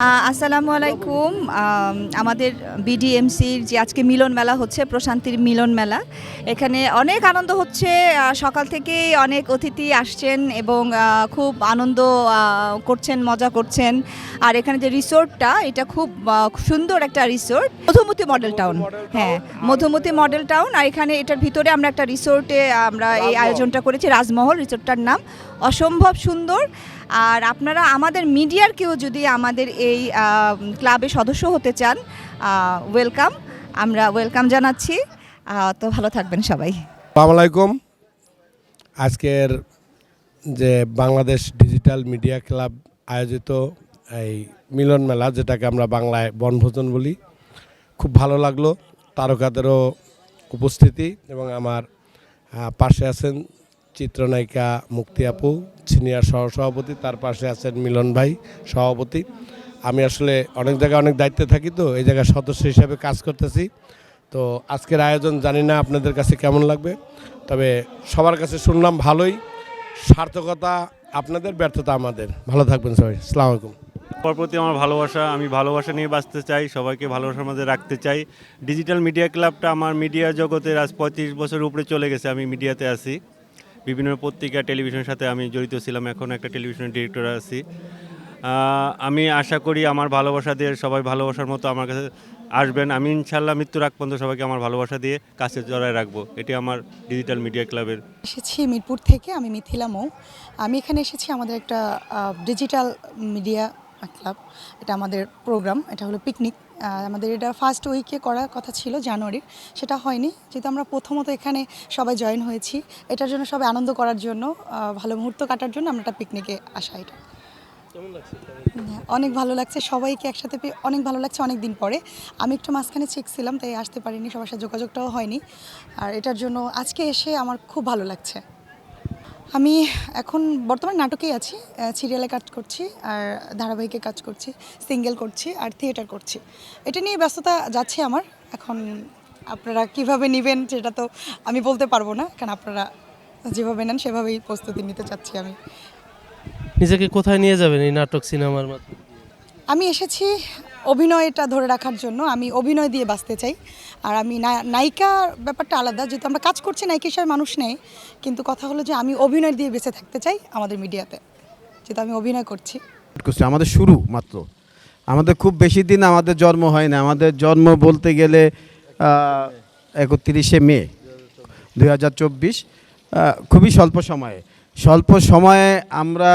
আসসালামু আলাইকুম। আমাদের বিডিএমসির যে আজকে মিলন মেলা হচ্ছে প্রশান্তির মিলন মেলা। এখানে অনেক আনন্দ হচ্ছে সকাল থেকেই অনেক অতিথি আসছেন এবং খুব আনন্দ করছেন মজা করছেন। আর এখানে যে রিসোর্টটা এটা খুব সুন্দর একটা রিসোর্ট। Madhumati model town. হ্যাঁ মধুমতি মডেল টাউন। আর এখানে এটার ভিতরে আমরা একটা রিসোর্টে আমরা এই আয়োজনটা করেছি রাজমহল রিসোর্টটার নাম। অসম্ভব সুন্দর। আর আপনারা আমাদের মিডিয়ার কেউ যদি আমাদের এই ক্লাবে সদস্য হতে চান ওয়েলকাম। আমরা ওয়েলকাম জানাচ্ছি। তো ভালো থাকবেন সবাই। আলাইকুম। আজকের যে বাংলাদেশ ডিজিটাল মিডিয়া ক্লাব আয়োজিত এই মিলন মেলা, যেটাকে আমরা বাংলায় বনভোজন বলি, খুব ভালো লাগল। তারকাদেরও উপস্থিতি এবং আমার পাশে আছেন চিত্রনায়িকা মুক্তি আপু, সিনিয়র সহসভাপতি, তার পাশে আছেন মিলন ভাই, সভাপতি। আমি আসলে অনেক জায়গায় অনেক দায়িত্বে থাকি তো, এই জায়গায় সদস্য হিসাবে কাজ করতেছি। তো আজকের আয়োজন জানি না আপনাদের কাছে কেমন লাগবে, তবে সবার কাছে শুনলাম ভালোই। সার্থকতা আপনাদের, ব্যর্থতা আমাদের। ভালো থাকবেন সবাই। আসসালামু আলাইকুম। সবার প্রতি আমার ভালোবাসা। আমি ভালোবাসা নিয়ে বাঁচতে চাই, সবাইকে ভালোবাসার মধ্যে রাখতে চাই। ডিজিটাল মিডিয়া ক্লাবটা আমার মিডিয়া জগতের আজ পঁয়ত্রিশ বছর উপরে চলে গেছে। আমি মিডিয়াতে আছি। বিভিন্ন পত্রিকা টেলিভিশনের সাথে আমি জড়িত ছিলাম। এখন একটা টেলিভিশনের ডিরেক্টর আছি। আমি আশা করি আমার ভালোবাসা দিয়ে সবাই ভালোবাসার মতো আমার কাছে আসবেন। আমি ইনশাল্লাহ মৃত্যুর আগ পর্যন্ত সবাইকে আমার ভালোবাসা দিয়ে কাছে জড়ায় রাখব। এটি আমার ডিজিটাল মিডিয়া ক্লাবের এসেছি মিরপুর থেকে, আমি মিথিলা মৌ। আমি এখানে এসেছি আমাদের একটা ডিজিটাল মিডিয়া ক্লাব। এটা আমাদের প্রোগ্রাম, এটা হলো পিকনিক। আমাদের এটা ফার্স্ট উইকে করার কথা ছিল জানুয়ারির, সেটা হয়নি। যেহেতু আমরা প্রথমত এখানে সবাই জয়েন হয়েছি, এটার জন্য সবাই আনন্দ করার জন্য ভালো মুহূর্ত কাটার জন্য আমরা একটা পিকনিকে আসা এটা। অনেক ভালো লাগছে, সবাইকে একসাথে পেয়ে অনেক ভালো লাগছে অনেক দিন পরে। আমি একটু মাঝখানে চেক ছিলাম, তাই আসতে পারিনি, সবার সাথে যোগাযোগটাও হয়নি। আর এটার জন্য আজকে এসে আমার খুব ভালো লাগছে। আমি এখন বর্তমান নাটকেই আছি সিরিয়ালে কাজ করছি, আর ধারাবাহিকে কাজ করছি সিঙ্গেল করছি, আর থিয়েটার করছি। এটা নিয়ে ব্যস্ততা যাচ্ছে আমার, এখন আপনারা কীভাবে নেবেন সেটা তো আমি বলতে পারব না, কারণ আপনারা যেভাবে নেন সেভাবেই প্রস্তুতি নিতে চাচ্ছি আমি। নিজেকে কোথায় নিয়ে যাবেন এই নাটক সিনেমার মাধ্যমে? আমি এসেছি অভিনয়টা ধরে রাখার জন্য আমি অভিনয় দিয়ে বাঁচতে চাই। আর আমি না- নায়িকার ব্যাপারটা আলাদা যেহেতু আমরা কাজ করছি নায়িকা হিসাবে মানুষ নেই। কিন্তু কথা হলো যে আমি অভিনয় দিয়ে বেঁচে থাকতে চাই আমাদের মিডিয়াতে যেহেতু আমি অভিনয় করছি। আমাদের শুরু মাত্র। আমাদের খুব বেশি দিন আমাদের জন্ম হয় না আমাদের জন্ম বলতে গেলে একত্রিশে মে দু হাজার চব্বিশ খুবই স্বল্প সময়ে। স্বল্প সময়ে আমরা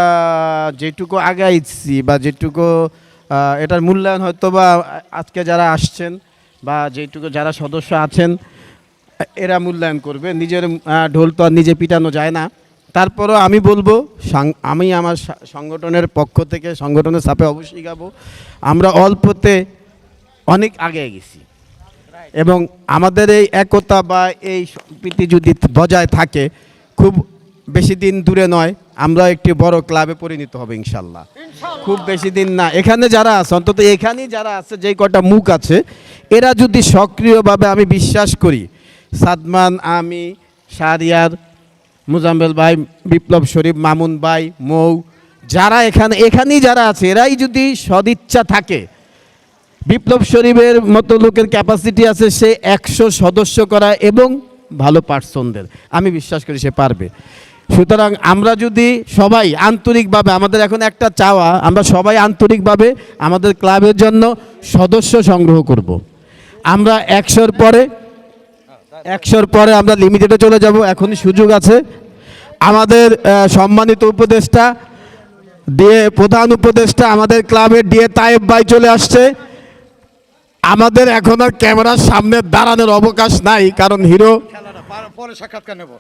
যেটুকু আগাইছি বা যেটুকু এটার মূল্যায়ন হয়তো বা আজকে যারা আসছেন বা যেটুকু যারা সদস্য আছেন, এরা মূল্যায়ন করবে। নিজের ঢোল তো আর নিজে পিটানো যায় না। তারপরও আমি বলব আমি আমার সংগঠনের পক্ষ থেকে, সংগঠনের সাপে অবশ্যই গাবো, আমরা অল্পতে অনেক আগে গেছি। এবং আমাদের এই একতা বা এই সম্প্রীতি যদি বজায় থাকে, খুব বেশি দিন দূরে নয় আমরা একটি বড় ক্লাবে পরিণত হবে ইনশাল্লাহ। খুব বেশি দিন না। এখানে যারা আছে অন্তত এখানেই যারা আছে যেই কটা মুখ আছে এরা যদি সক্রিয়ভাবে আমি বিশ্বাস করি সাদমান আমি শাহরিয়ার মুজাম্মেল ভাই বিপ্লব শরীফ মামুন ভাই মৌ যারা এখানে এখানেই যারা আছে এরাই যদি সদিচ্ছা থাকে বিপ্লব শরীফের মতো লোকের ক্যাপাসিটি আছে সে একশো সদস্য করা এবং ভালো পার্সনদের আমি বিশ্বাস করি সে পারবে। সুতরাং আমরা যদি সবাই আন্তরিকভাবে, আমাদের এখন একটা চাওয়া, আমরা সবাই আন্তরিকভাবে আমাদের ক্লাবের জন্য সদস্য সংগ্রহ করব। আমরা একশোর পরে একশোর পরে আমরা লিমিটেডে চলে যাব, এখনই সুযোগ আছে। আমাদের সম্মানিত উপদেষ্টা দিয়ে প্রধান উপদেষ্টা আমাদের ক্লাবের ডিএ তায়েব ভাই চলে আসছে। আমাদের এখন আর ক্যামেরার সামনে দাঁড়ানোর অবকাশ নাই, কারণ হিরো পরে সাক্ষাৎকার নেব।